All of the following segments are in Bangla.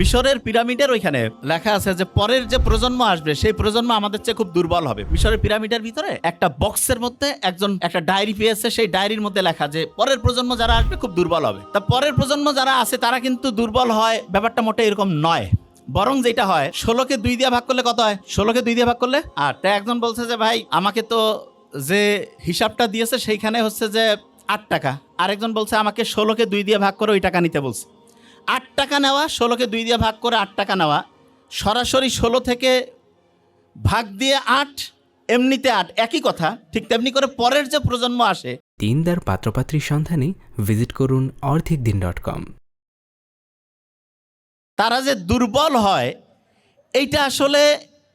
মিশরের পিরামিডের ওইখানে লেখা আছে যে পরের যে প্রজন্ম আসবে, সেই প্রজন্ম আমাদের চেয়ে খুব দুর্বল হবে। মিশরের পিরামিডের ভিতরে একটা বক্সের মধ্যে একজন, একটা ডায়েরি পেয়েছে, সেই ডায়েরির মধ্যে লেখা যে পরের প্রজন্ম যারা আসবে খুব দুর্বল হবে। তা পরের প্রজন্ম যারা আছে, তারা কিন্তু দুর্বল হয়, ব্যাপারটা মোটে এরকম নয়। বরং যেটা হয়, ষোলোকে দুই দিয়ে ভাগ করলে কত হয়? ষোলোকে দুই দিয়ে ভাগ করলে? আর তা একজন বলছে যে, ভাই, আমাকে তো যে হিসাবটা দিয়েছে, সেইখানে হচ্ছে যে আট টাকা। আরেকজন বলছে, আমাকে ষোলোকে দুই দিয়ে ভাগ করে ওই টাকা নিতে বলছে। আট টাকা নেওয়া ষোলোকে দুই দিয়ে ভাগ করে আট টাকা নেওয়া। সরাসরি ষোলো থেকে ভাগ দিয়ে আট এমনিতে আট একই কথা ঠিক তেমনি করে পরের যে প্রজন্ম আসে। দিনদার পাত্রপাত্রীর সন্ধানে ভিজিট করুন অর্ধেক দিন ডট কম। তারা যে দুর্বল হয় এইটা আসলে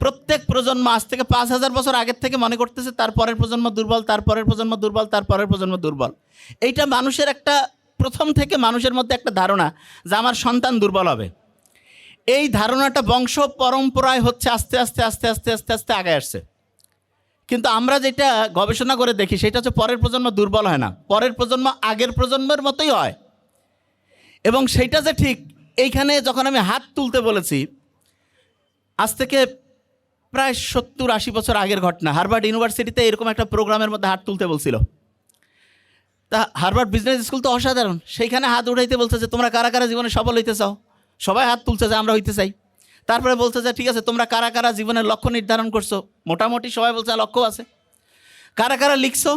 প্রত্যেক প্রজন্ম আজ থেকে পাঁচ হাজার বছর আগের থেকে মনে করতেছে তার পরের প্রজন্ম দুর্বল তার পরের প্রজন্ম দুর্বল তার পরের প্রজন্ম দুর্বল। এইটা মানুষের একটা প্রথম থেকে মানুষের মধ্যে একটা ধারণা যে আমার সন্তান দুর্বল হবে। এই ধারণাটা বংশ পরম্পরায় হচ্ছে আস্তে আস্তে আস্তে আস্তে আস্তে আস্তে আগে আসছে। কিন্তু আমরা যেটা গবেষণা করে দেখি সেটা হচ্ছে পরের প্রজন্ম দুর্বল হয় না। পরের প্রজন্ম আগের প্রজন্মের মতোই হয়। এবং সেইটা যে ঠিক, এইখানে যখন আমি হাত তুলতে বলেছি, আজ থেকে প্রায় সত্তর আশি বছর আগের ঘটনা, হার্ভার্ড ইউনিভার্সিটিতে এরকম একটা প্রোগ্রামের মধ্যে হাত তুলতে বলছিল। তা হার্ভার্ড বিজনেস স্কুল তো অসাধারণ। সেইখানে হাত উঠাইতে বলছে যে, তোমরা কারা কারা জীবনে সফল হইতে চাও? সবাই হাত তুলছে যে, আমরা হইতে চাই। তারপরে বলছে যে, ঠিক আছে, তোমরা কারা কারা জীবনের লক্ষ্য নির্ধারণ করছ? মোটামুটি সবাই বলছে, লক্ষ্য আছে। কারা কারা লিখছো?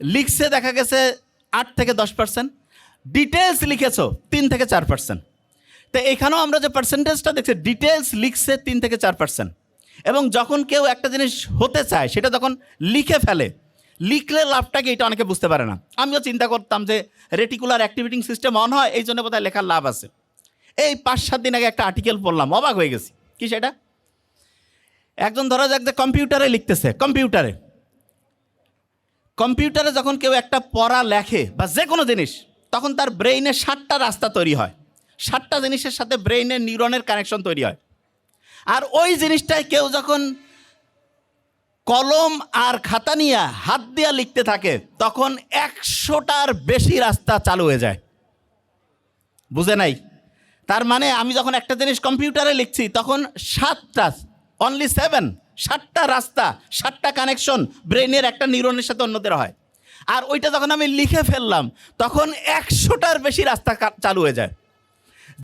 লিখছে দেখা গেছে আট থেকে দশ পার্সেন্ট ডিটেলস লিখেছো, তিন থেকে চার পার্সেন্ট তো এখানেও আমরা যে পার্সেন্টেজটা দেখছি ডিটেলস লিখছে তিন থেকে চার পার্সেন্ট এবং যখন কেউ একটা জিনিস হতে চায়, সেটা যখন লিখে ফেলে। লিখলে লাভটাকে এটা অনেকে বুঝতে পারে না। আমিও চিন্তা করতাম যে রেটিকুলার অ্যাক্টিভিটিং সিস্টেম অন হয়, এই জন্য বোধহয় লেখার লাভ আছে। এই পাঁচ সাত দিন আগে একটা আর্টিকেল পড়লাম, অবাক হয়ে গেছি। কি সেটা? একজন ধরা যাক যে কম্পিউটারে লিখতেছে, কম্পিউটারে। কম্পিউটারে যখন কেউ একটা পড়া লেখে বা যে কোনো জিনিস, তখন তার ব্রেইনে ষাটটা রাস্তা তৈরি হয়। ষাটটা জিনিসের সাথে ব্রেইনের নিউরনের কানেকশন তৈরি হয়। আর ওই জিনিসটায় কেউ যখন কলম আর খাতা নিয়ে হাত দিয়া লিখতে থাকে, তখন একশোটার বেশি রাস্তা চালু হয়ে যায়। বুঝে নাই? তার মানে আমি যখন একটা জিনিস কম্পিউটারে লিখছি, তখন সাতটা অনলি সেভেন সাতটা রাস্তা, সাতটা কানেকশন ব্রেনের একটা নিউরনের সাথে অন্যদের হয়। আর ওইটা যখন আমি লিখে ফেললাম, তখন একশোটার বেশি রাস্তা চালু হয়ে যায়।